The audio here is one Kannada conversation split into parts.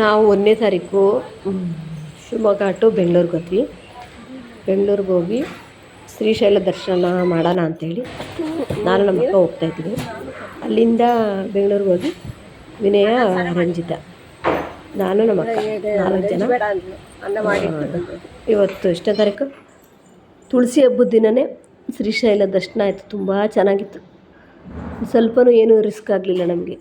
ನಾವು ಒಂದನೇ ತಾರೀಕು ಶಿವಮೊಗ್ಗ ಟು ಬೆಂಗ್ಳೂರಿಗೆ ಹೋದ್ವಿ. ಬೆಂಗ್ಳೂರಿಗೆ ಹೋಗಿ ಶ್ರೀಶೈಲ ದರ್ಶನ ಮಾಡೋಣ ಅಂತೇಳಿ ನಾನು ನಮ್ಮ ಹೋಗ್ತಾ ಇದ್ವಿ ಅಲ್ಲಿಂದ ಬೆಂಗಳೂರಿಗೆ ಹೋಗಿ ವಿನಯ, ರಂಜಿತ, ನಾನು ನಮ್ಮ ಅಕ್ಕ, ನಾಲ್ಕು ಜನ. ಇವತ್ತು ಎಷ್ಟನೇ ತಾರೀಕು? ತುಳಸಿ ಹಬ್ಬದ ದಿನವೇ ಶ್ರೀಶೈಲ ದರ್ಶನ ಆಯಿತು, ತುಂಬ ಚೆನ್ನಾಗಿತ್ತು. ಸ್ವಲ್ಪನೂ ಏನೂ ರಿಸ್ಕ್ ಆಗಲಿಲ್ಲ ನಮಗೆ.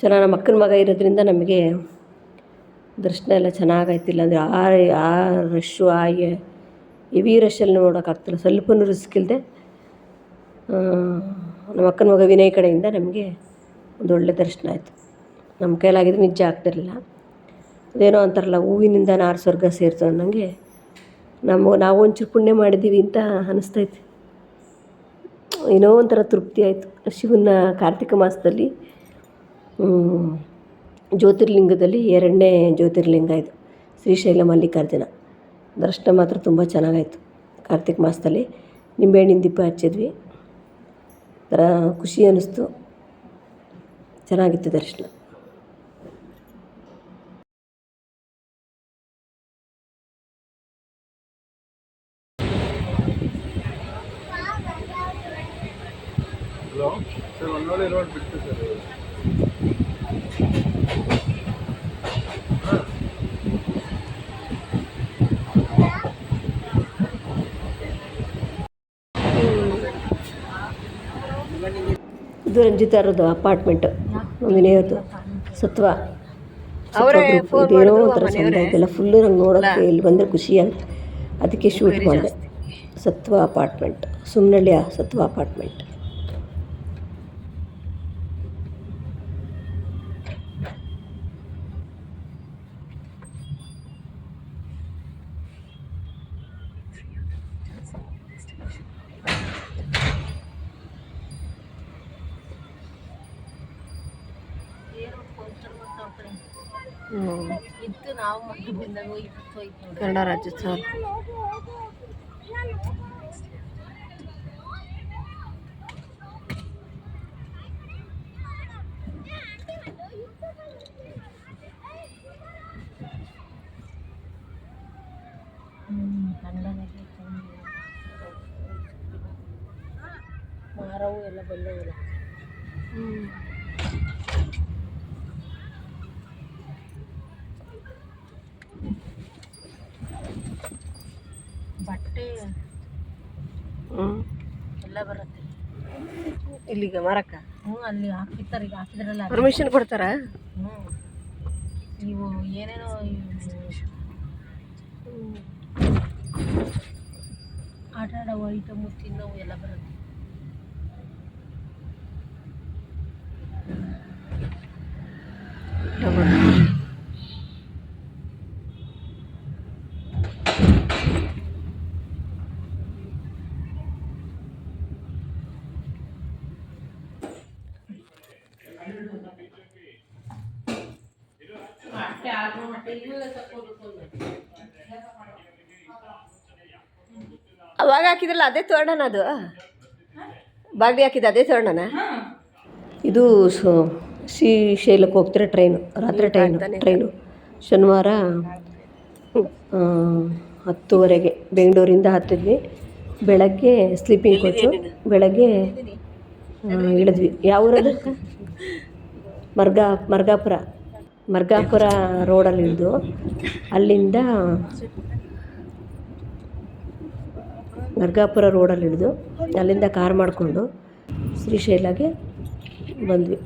ಚೆನ್ನಾಗಿ ನಮ್ಮ ಅಕ್ಕನ ಮಗ ಇರೋದ್ರಿಂದ ನಮಗೆ ದರ್ಶನ ಎಲ್ಲ ಚೆನ್ನಾಗಾಯ್ತು ಅಂದರೆ ಆ ಆ ರಶ್ಶು ಆ ಹೆವಿ ರಶ್ಶಲ್ಲಿ ನೋಡೋಕ್ಕಾಗ್ತಿಲ್ಲ ಸ್ವಲ್ಪನೂ ರಿಸ್ಕ್ ಇಲ್ಲದೆ ನಮ್ಮ ಅಕ್ಕನ ಮಗ ವಿನಯ್ ಕಡೆಯಿಂದ ನಮಗೆ ಒಂದು ಒಳ್ಳೆ ದರ್ಶನ ಆಯಿತು. ನಮ್ಮ ಕೈಲಾಗಿದ್ರೆ ನಿಜ ಆಗ್ತಿರಲಿಲ್ಲ ಅದೇನೋ ಅಂತಾರಲ್ಲ, ಹೂವಿನಿಂದ ನಾರು ಸ್ವರ್ಗ ಸೇರ್ತು ಅನ್ನೋಂಗೆ ನಮ್ಮ, ನಾವು ಒಂಚೂರು ಪುಣ್ಯ ಮಾಡಿದ್ದೀವಿ ಅಂತ ಅನಿಸ್ತೈತೆ ಏನೋ ಒಂಥರ ತೃಪ್ತಿ ಆಯಿತು. ಶಿವನ ಕಾರ್ತಿಕ ಮಾಸದಲ್ಲಿ ಜ್ಯೋತಿರ್ಲಿಂಗದಲ್ಲಿ ಎರಡನೇ ಜ್ಯೋತಿರ್ಲಿಂಗ ಇದು. ಶ್ರೀಶೈಲ ಮಲ್ಲಿಕಾರ್ಜುನ. ದರ್ಶನ ಮಾತ್ರ ತುಂಬ ಚೆನ್ನಾಗಾಯಿತು ಕಾರ್ತಿಕ ಮಾಸದಲ್ಲಿ. ನಿಂಬೆಹಣ್ಣಿನ ದೀಪ ಹಚ್ಚಿದ್ವಿ. ಒಂಥರ ಖುಷಿ ಅನ್ನಿಸ್ತು ಚೆನ್ನಾಗಿತ್ತು ದರ್ಶನ ಹಲೋ ಸರ್ ಹೊನ್ನೊಳ್ಳಿ ರೋಡ್ ಬಿಟ್ಟು ಸರ್ ಇದು ರಂಜಿತಾ ಅವ್ರದ್ದು ಅಪಾರ್ಟ್ಮೆಂಟ್ ವಿನಯದ್ದು ಸತ್ವ. ಏನೋ ಒಂಥರ ಚಂದ ಇದೆಲ್ಲ ಫುಲ್ಲು ನಂಗೆ ನೋಡೋಕ್ಕೆ ಇಲ್ಲಿ ಬಂದರೆ ಖುಷಿ ಅಂತ ಅದಕ್ಕೆ ಶೂಟ್ ಮಾಡಿದೆ. ಸತ್ವ ಅಪಾರ್ಟ್ಮೆಂಟ್ ಸುಮ್ಮನಳ್ಳಿಯ ಸತ್ವ ಅಪಾರ್ಟ್ಮೆಂಟ್ ಕನ್ನಡ ರಾಜ್ಯೋತ್ಸವ. ಮಾರವು ಎಲ್ಲ ಬಂದವಲ್ಲ ಬಟ್ಟೆ ಎಲ್ಲ ಬರುತ್ತೆ. ಇಲ್ಲಿಗೆ ಮಾರಕ್ಕ? ಹ್ಞೂ ಅಲ್ಲಿ ಹಾಕಿರ್ತಾರೆ ಈಗ ಹಾಕಿದ್ರಲ್ಲ ಪರ್ಮಿಷನ್ ಕೊಡ್ತಾರೆ? ಹ್ಞೂ. ನೀವು ಏನೇನೋ ಆಟ ಆಡೋ ಐಟಮು ತಿನ್ನೋವು ಎಲ್ಲ ಬರುತ್ತೆ. ಹಾಕಿದ್ರಲ್ಲ ಅದೇ ತೋರಣನ ಅದು? ಬಾಗ್ಲಿ ಹಾಕಿದ್ದು ಅದೇ ತೋರಣನ? ಇದು ಸು- ಶ್ರೀಶೈಲಕ್ಕೆ ಹೋಗ್ತಾರೆ ಟ್ರೈನು ರಾತ್ರಿ ಟ್ರೈನು ಟ್ರೈನು. ಶನಿವಾರ ಹತ್ತುವರೆಗೆ ಬೆಂಗಳೂರಿಂದ ಹತ್ತಿದ್ವಿ. ಬೆಳಗ್ಗೆ ಸ್ಲೀಪಿಂಗ್ ಕೊಟ್ಟು ಬೆಳಗ್ಗೆ ಇಳಿದ್ವಿ. ಯಾವ ಊರದು? ಮರ್ಗ ಮರ್ಗಾಪುರ. ಮರ್ಗಾಪುರ ರೋಡಲ್ಲಿ ಇಳಿದು ಅಲ್ಲಿಂದ ಮರ್ಗಾಪುರ ರೋಡಲ್ಲಿ ಇಳಿದು ಅಲ್ಲಿಂದ ಕಾರ್ ಮಾಡಿಕೊಂಡು ಶ್ರೀಶೈಲಗೆ ಬಂದ್ವಿ.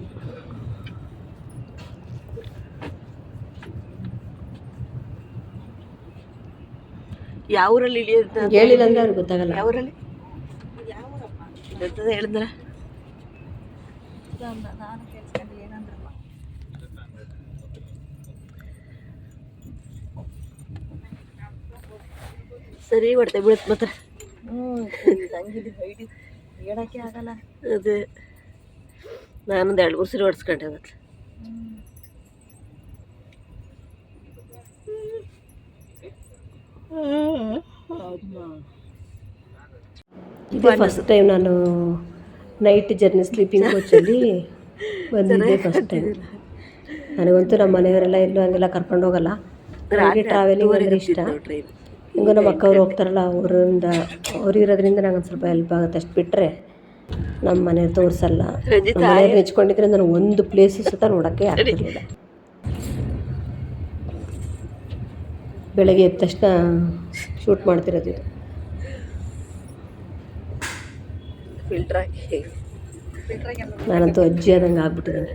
ಯಾವ ಊರಲ್ಲಿ ಇಳಿಯೋದು ಹೇಳಿಲ್ಲ ಅಂದ್ರೆ ಅವ್ರಿಗೆ ಗೊತ್ತಾಗಲ್ಲ. ಯಾವ ಊರಲ್ಲಿ? ಎಂತದ ಹೇಳಿದ್ರ? ಸರಿ ಹೊಡ್ತೆ ಬೀಳುತ್ತೆ ಮಾತ್ರ. ಹೇಳೋಕ್ಕೆ ಆಗಲ್ಲ. ಅದು. ನಾನೊಂದು ಎರಡು ಮೂರು ಸರಿ ಹೊಡ್ಸ್ಕೊಂಡೆ ಮತ್ತೆ ಇದೇ ಫಸ್ಟ್ ಟೈಮ್ ನಾನು ನೈಟ್ ಜರ್ನಿ ಸ್ಲೀಪಿಂಗ್ ಕೋಚಲ್ಲಿ ಬಂದಿದ್ದೆ ಫಸ್ಟ್ ಟೈಮ್ ನನಗಂತೂ ನಮ್ಮ ಮನೆಯವರೆಲ್ಲ ಎಲ್ಲೂ ಹಂಗೆಲ್ಲ ಕರ್ಕೊಂಡು ಹೋಗಲ್ಲ. ನನಗೆ ಟ್ರಾವೆಲಿಂಗ್ ಅಂದರೆ ಇಷ್ಟ. ಹಿಂಗೂ ನಮ್ಮ ಅಕ್ಕವ್ರು ಹೋಗ್ತಾರಲ್ಲ ಅವರಿಂದ ಅವ್ರು ಇರೋದ್ರಿಂದ ನಂಗೆ ಒಂದು ಸ್ವಲ್ಪ ಹೆಲ್ಪ್ ಆಗುತ್ತೆ. ಅಷ್ಟು ಬಿಟ್ಟರೆ ನಮ್ಮ ಮನೆ ತೋರಿಸಲ್ಲ. ಮನೆಯವ್ರು ನೆಚ್ಕೊಂಡಿದ್ರೆ ನಾನು ಒಂದು ಪ್ಲೇಸು ಸುತ್ತ ನೋಡೋಕ್ಕೆ ಆಗ್ತಿರಲಿಲ್ಲ. ಬೆಳಗ್ಗೆ ಎದ್ದ ತಕ್ಷಣ ಶೂಟ್ ಮಾಡ್ತಿರೋದು ಇದು. ನಾನಂತೂ ಅಜ್ಜಿ ಆದಂಗೆ ಆಗ್ಬಿಟ್ಟಿದ್ದೀನಿ.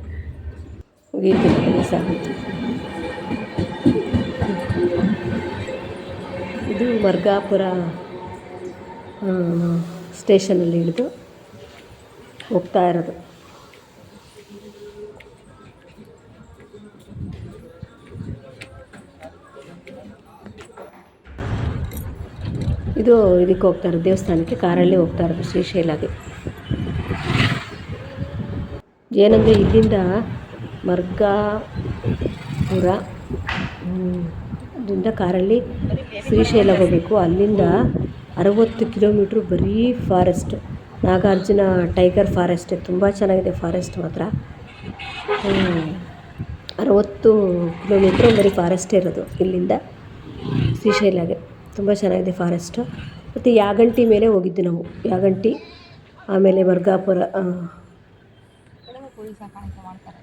ಮುಗೀತೀನಿ ಕೆಲಸ ಇದು ಮರ್ಗಾಪುರ ಸ್ಟೇಷನಲ್ಲಿ ಇಳಿದು ಹೋಗ್ತಾ ಇರೋದು. ಇದು ಇದಕ್ಕೆ ಹೋಗ್ತಾ ಇರೋದು, ದೇವಸ್ಥಾನಕ್ಕೆ ಕಾರಲ್ಲಿ ಹೋಗ್ತಾ ಇರೋದು ಶ್ರೀಶೈಲಾಗೆ. ಏನಂದರೆ ಇಲ್ಲಿಂದ ಮರ್ಗಾಪುರ ಇದರಿಂದ ಕಾರಲ್ಲಿ ಶ್ರೀಶೈಲ ಹೋಗಬೇಕು ಅಲ್ಲಿಂದ ಅರವತ್ತು ಕಿಲೋಮೀಟ್ರ್ ಬರೀ ಫಾರೆಸ್ಟ್. Nagarjuna tiger forest. ತುಂಬ ಚೆನ್ನಾಗಿದೆ ಫಾರೆಸ್ಟ್ ಮಾತ್ರ. ಅರವತ್ತು ಕಿಲೋಮೀಟ್ರ್ ಬರೀ ಫಾರೆಸ್ಟೇ ಇರೋದು ಇಲ್ಲಿಂದ ಶ್ರೀಶೈಲಗೆ. ತುಂಬ ಚೆನ್ನಾಗಿದೆ ಫಾರೆಸ್ಟು. ಮತ್ತು ಯಾಗಂಟಿ ಮೇಲೆ ಹೋಗಿದ್ದು ನಾವು. ಯಾಗಂಟಿ, ಆಮೇಲೆ ಮರ್ಗಾಪುರ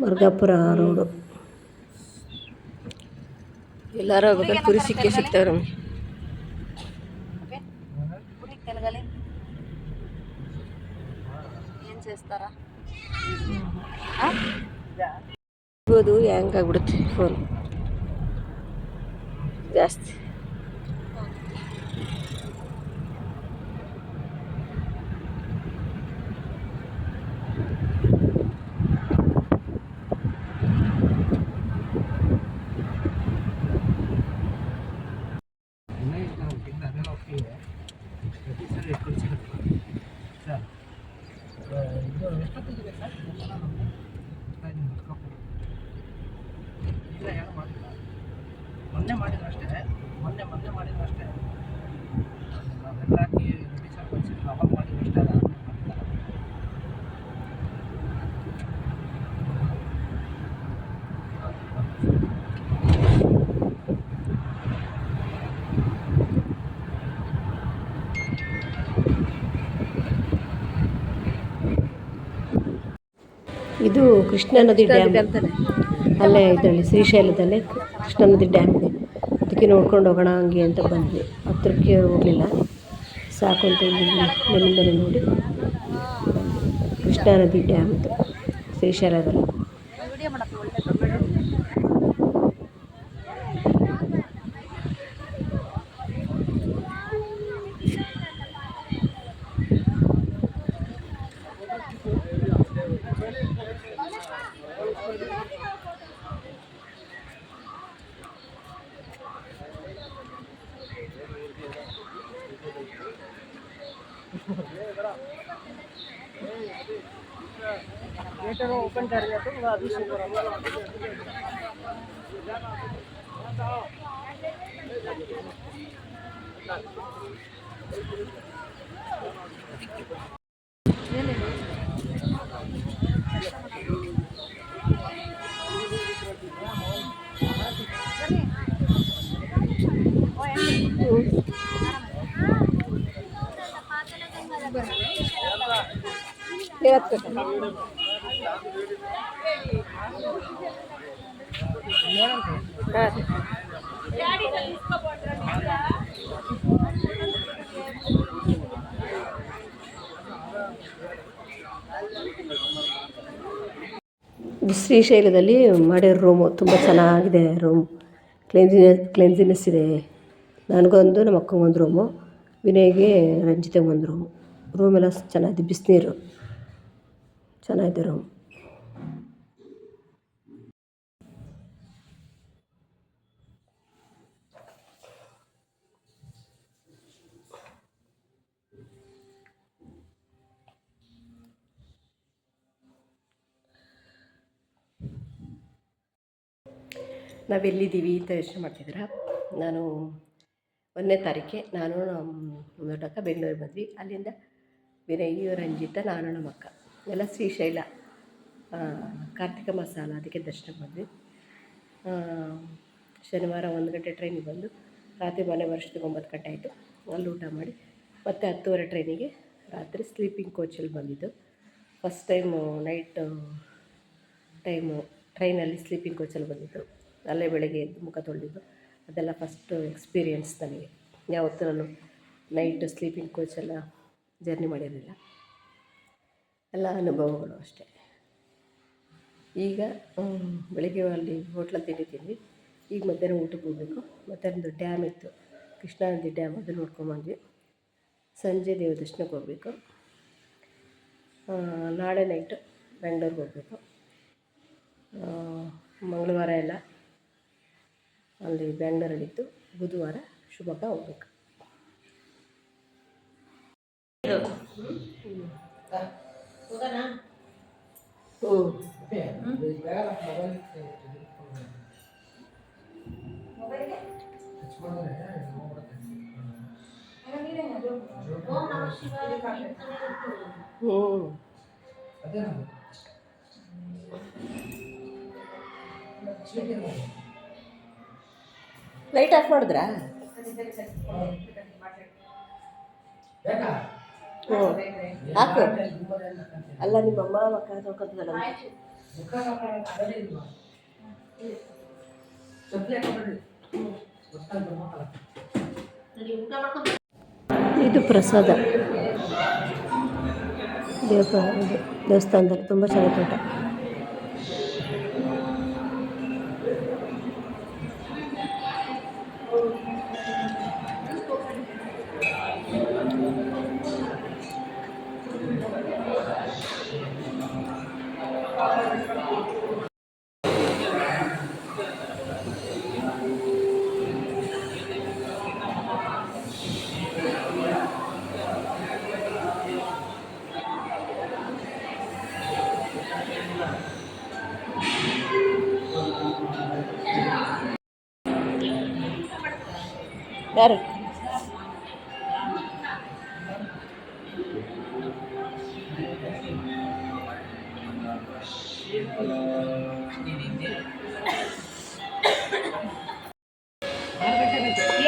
ಮರ್ಗಾಪುರ ರೋಡು ಎಲ್ಲರೂ ಹೋಗ್ಬೇಕಾದ್ರೆ ಕುರಿ ಸಿಕ್ಕೇ ಸಿಗ್ತಾವ್ರೆ. ಇರ್ಬೋದು ಹ್ಯಾಂಗ್ ಆಗ್ಬಿಡುತ್ತೆ ಫೋನ್ ಜಾಸ್ತಿ ಮೊನ್ನೆ ಮಾಡಿದ್ರು ಅಷ್ಟೇ ಮೊನ್ನೆ ಮೊನ್ನೆ ಮಾಡಿದ್ರು ಅಷ್ಟೇ ನಾವೆಲ್ಲ ಹಾಕಿ ರೆಡಿ ಸ್ವಲ್ಪ ಕಳ್ಸಿದ್ರು ಅವಾಗ ಮಾಡಿದ್ರು ಅಷ್ಟೇ ಅದು ಆದ್ಮೇಲೆ ಮಾಡಿಲ್ಲ. ಇದು ಕೃಷ್ಣ ನದಿ ಡ್ಯಾಮ್. ಅಲ್ಲೇ ಇದರಲ್ಲಿ ಶ್ರೀಶೈಲದಲ್ಲೇ ಕೃಷ್ಣ ನದಿ ಡ್ಯಾಮ್ ಇದೆ. ಅದಕ್ಕೆ ನೋಡ್ಕೊಂಡು ಹೋಗೋಣ ಹಂಗೆ ಅಂತ ಬಂದ್ವಿ. ಹತ್ರಕ್ಕೆ ಹೋಗಲಿಲ್ಲ. ಸಾಕು ಅಂತ ಮೇಲಿಂದಲೇ ನೋಡಿ. ಕೃಷ್ಣ ನದಿ ಡ್ಯಾಮ್ ಇದು ಶ್ರೀಶೈಲದಲ್ಲಿ. મીટરો ઓપન કર્યું હતું બાવીસ ಇವತ್ತು ಶ್ರೀಶೈಲದಲ್ಲಿ ಮಾಡಿರೋ ರೂಮು ತುಂಬ ಚೆನ್ನಾಗಿದೆ ರೂಮ್ ಕ್ಲೆನ್ಸಿನೆಸ್ ಕ್ಲೆನ್ಸಿನೆಸ್ ಇದೆ. ನನಗೊಂದು ನಮ್ಮ ಅಕ್ಕಂಗೊಂದು ರೂಮು ವಿನಯ್ಗೆ, ರಂಜಿತೆಗೆ ಒಂದು ರೂಮು ರೂಮೆಲ್ಲ ಚೆನ್ನಾಗಿದೆ. ಬಿಸಿನೀರು. ಚೆನ್ನಾಗಿದೆ ರೂಮ್ ನಾವೆಲ್ಲಿದ್ದೀವಿ ಅಂತ ಯೋಚನೆ ಮಾಡ್ತಿದ್ದೀರಾ? ನಾನು ಒಂದನೇ ತಾರೀಕೆ ನಾನು ನಮ್ಮ ದೊಡ್ಡಕ್ಕ ಬೆಂಗಳೂರಿಗೆ ಬಂದ್ವಿ. ಅಲ್ಲಿಂದ ವಿನಯ್, ರಂಜಿತ, ನಾನು ನಮ್ಮ ಅಕ್ಕ. ಎಲ್ಲ ಶ್ರೀಶೈಲ ಕಾರ್ತಿಕ ಮಸಾಲ ಅದಕ್ಕೆ ದರ್ಶನ ಬಂದ್ವಿ. ಶನಿವಾರ ಒಂದು ಗಂಟೆ ಟ್ರೈನಿಗೆ ಬಂದು ರಾತ್ರಿ ಮನೆ ವರ್ಷಕ್ಕೆ ಒಂಬತ್ತು ಗಂಟೆ ಆಯಿತು. ಅಲ್ಲಿ ಊಟ ಮಾಡಿ ಮತ್ತೆ ಹತ್ತುವರೆ ಟ್ರೈನಿಗೆ ರಾತ್ರಿ ಸ್ಲೀಪಿಂಗ್ ಕೋಚಲ್ಲಿ ಬಂದಿದ್ದು. ಫಸ್ಟ್ ಟೈಮು ನೈಟು ಟೈಮು ಟ್ರೈನಲ್ಲಿ ಸ್ಲೀಪಿಂಗ್ ಕೋಚಲ್ಲಿ ಬಂದಿದ್ದು. ಅಲ್ಲೇ ಬೆಳಗ್ಗೆ ಎದ್ದು ಮುಖ ತೊಳೆದಿದ್ದು ಅದೆಲ್ಲ ಫಸ್ಟು ಎಕ್ಸ್ಪೀರಿಯೆನ್ಸ್ ನನಗೆ. ಯಾವತ್ತೂ ನಾನು ನೈಟ್ ಸ್ಲೀಪಿಂಗ್ ಕೋಚ್ ಎಲ್ಲ ಜರ್ನಿ ಮಾಡಿರಲಿಲ್ಲ. ಎಲ್ಲ ಅನುಭವಗಳು ಅಷ್ಟೇ. ಈಗ ಬೆಳಿಗ್ಗೆ ಅಲ್ಲಿ ಹೋಟ್ಲಲ್ಲಿ ತಿಂಡಿ ತಿಂದ್ವಿ ಈಗ ಮಧ್ಯಾಹ್ನ ಊಟಕ್ಕೆ ಹೋಗಬೇಕು. ಮತ್ತೊಂದು ಡ್ಯಾಮ್ ಇತ್ತು. ಕೃಷ್ಣಾ ನದಿ ಡ್ಯಾಮ್ ಅದು ನೋಡ್ಕೊಂಬಂದ್ವಿ ಸಂಜೆ ದೇವ ದರ್ಶನಕ್ಕೆ ಹೋಗಬೇಕು ನಾಳೆ ನೈಟು ಬೆಂಗ್ಳೂರಿಗೆ ಹೋಗಬೇಕು. ಮಂಗಳವಾರ ಎಲ್ಲ ಅಲ್ಲಿ ಬ್ಯಾಂಗ್ಳೂರಲ್ಲಿದ್ದು ಬುಧವಾರ ಶಿವಮೊಗ್ಗ ಹೋಗ್ಬೇಕು. ಹ್ಞೂ ಲೈಟ್ ಆಫ್ ಮಾಡಿದ್ರಾ? ಹ್ಞೂ ಹಾಕು. ಅಲ್ಲ ನಿಮ್ಮ ಅಮ್ಮ ಮಕ್ಕಳ ತೊಳ್ಕೊತದಲ್ಲ ಇದು ಪ್ರಸಾದ. ದೇವಸ್ಥಾನದಲ್ಲಿ ತುಂಬ ಚೆನ್ನಾಗಿ ಊಟ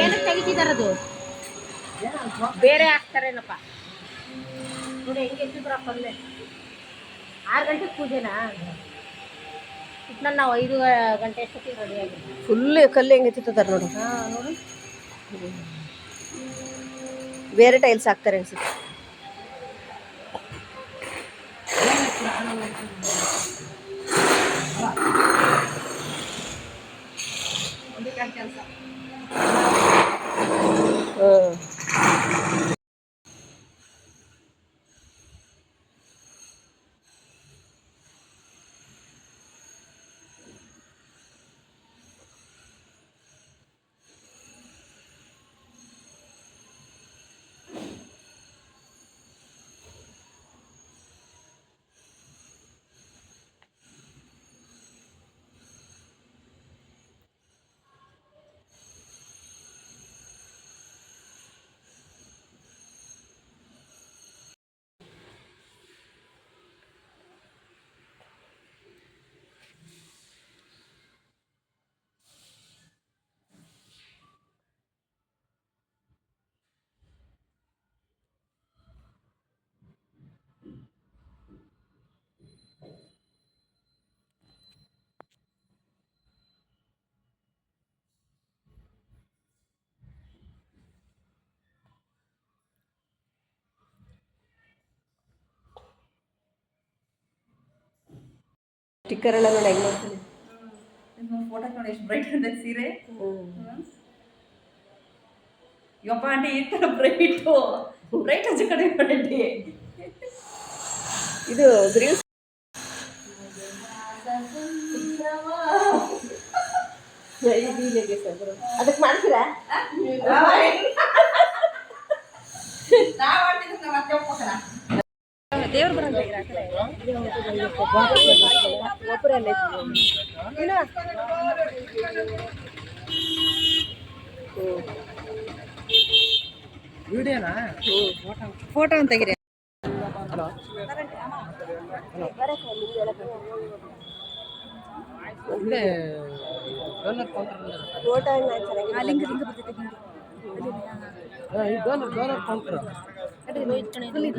ಏನಕ್ಕೆ ತೆಗಿತಿದಾರದು? ಬೇರೆ ಹಾಕ್ತಾರೇನಪ್ಪ ನೋಡಿ ಹೆಂಗೆ ಎತ್ತಿದ್ರ ಪಲ್ಲೆ. ಆರು ಗಂಟೆಗೆ ಪೂಜೆನಾ? ಇಟ್ನ ನಾವು ಐದು ಗಂಟೆ ಅಷ್ಟೊತ್ತಿಗೆ ರೆಡಿ ಆಗಿದೆ ಫುಲ್ ಕಲ್ಲು ಹೆಂಗೆ ಎತ್ತಿದ್ದಾರೆ ನೋಡಿ. ಹಾಂ ನೋಡಿ. ಬೇರೆ ಟೈಲ್ಸ್ ಹಾಕ್ತಾರೆ ಅನ್ಸುತ್ತೆ ಹ್ಞೂ ಸ್ಟಿಕ್ಕರ್ ಎಲ್ಲ ನೋಡಿ ಹೆಂಗೆ ಮಾಡ್ತೀನಿ ಫೋಟೋ ನೋಡಿ ಎಷ್ಟು ಬ್ರೈಟ್ ಇದೆ ಸೀರೆ. ಯಪ್ಪ ಆಂಟಿ ಈ ಥರ ಬ್ರೈಟು ಬ್ರೈಟ್ ಹಚ್ಚ ಕಡೆ ಮಾಡಿ ಇದು ಗ್ರೀನ್ ಅದಕ್ಕೆ ಮಾಡ್ತೀರಾ? ನಾವು ಆಂಟಿ ನಮ್ಮ ಅತ್ತೆ ದೇವ್ರು ಬರಂತ ಒಬ್ಬರೇ ವಿಡಿಯೋನಾ ಫೋಟೋ ಅಂತ ತೆಗಿರಿ. ಇಲ್ಲೇ ಡೋನರ್ ಕೌಂಟರ್ ಫೋಟೋ ಈ ಡೋನರ್ ಡೋನರ್ ಕೌಂಟರ್ ಇದು.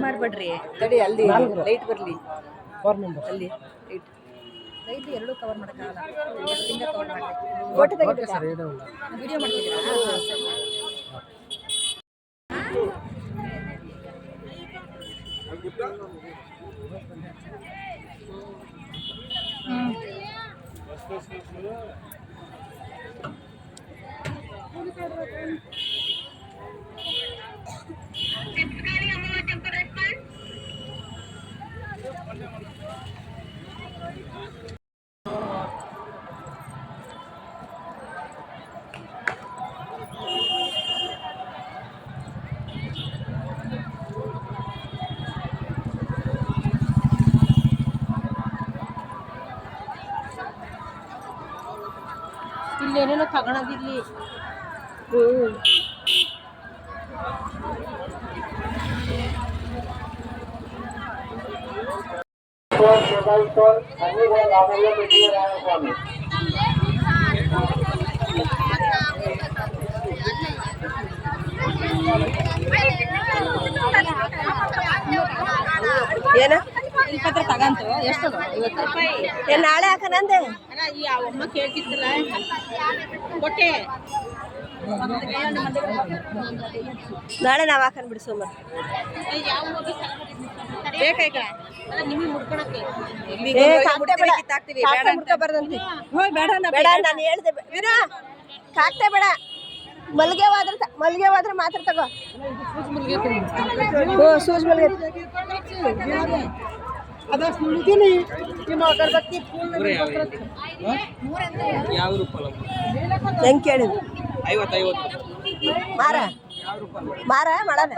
ಮಾಡಬೇಡ್ರಿ. ತಡಿ ಅಲ್ಲಿ ಲೈಟ್ ಬರಲಿ. ಫೋರ್ ಮೆಂಬರ್ ಅಲ್ಲಿ. ಲೈಟ್ ಲೈಟ್ ಎರಡು ಕವರ್ ಮಾಡೋಕ್ಕಾಗಲ್ಲ. ಫಿಂಗರ್ ಕವರ್ ಮಾಡಬೇಕು. ಫೋಟೋ ಓಕೆ ಸರ್ ಏನು ಹ್ಞೂ ಮಾಡ್ತಿದ್ದೀರಾ ಇಲ್ಲಿ ಏನೇನೋ ತಗೊಳೋದಿರ್ಲಿ. ಏನ? ಇಪ್ಪತ್ತರ ತಗಂತು. ಎಷ್ಟು ಇವತ್ತು ಏನ್ ನಾಳೆ ಹಾಕನಂದೆ? ಅಮ್ಮ ಕೇಳ್ತಿತ್ತಲ್ಲ? ಕೊಟ್ಟೆ. ನಾಳೆ ನಾವು ಹಾಕನ್ ಬಿಡಿ ಸೋಮ. ಕಾಕ್ತೆ ಬೇಡ. ಮಲ್ಗೆ ಹೋದ್ರೆ ಮಲ್ಗೆ ಹೋದ್ರೆ ಮಾತ್ರ ತಗೋ. ಓ ಸೂಜ್ ಮಲ್ಗೆ. ಯಾವ ರೂಪಾಯಿ ಹೆಂಗ್ ಕೇಳಿದ್ರು ಐವತ್ತು ಐವತ್ತು ಮಾರ ಮಾರ ಮಾಡೋಣ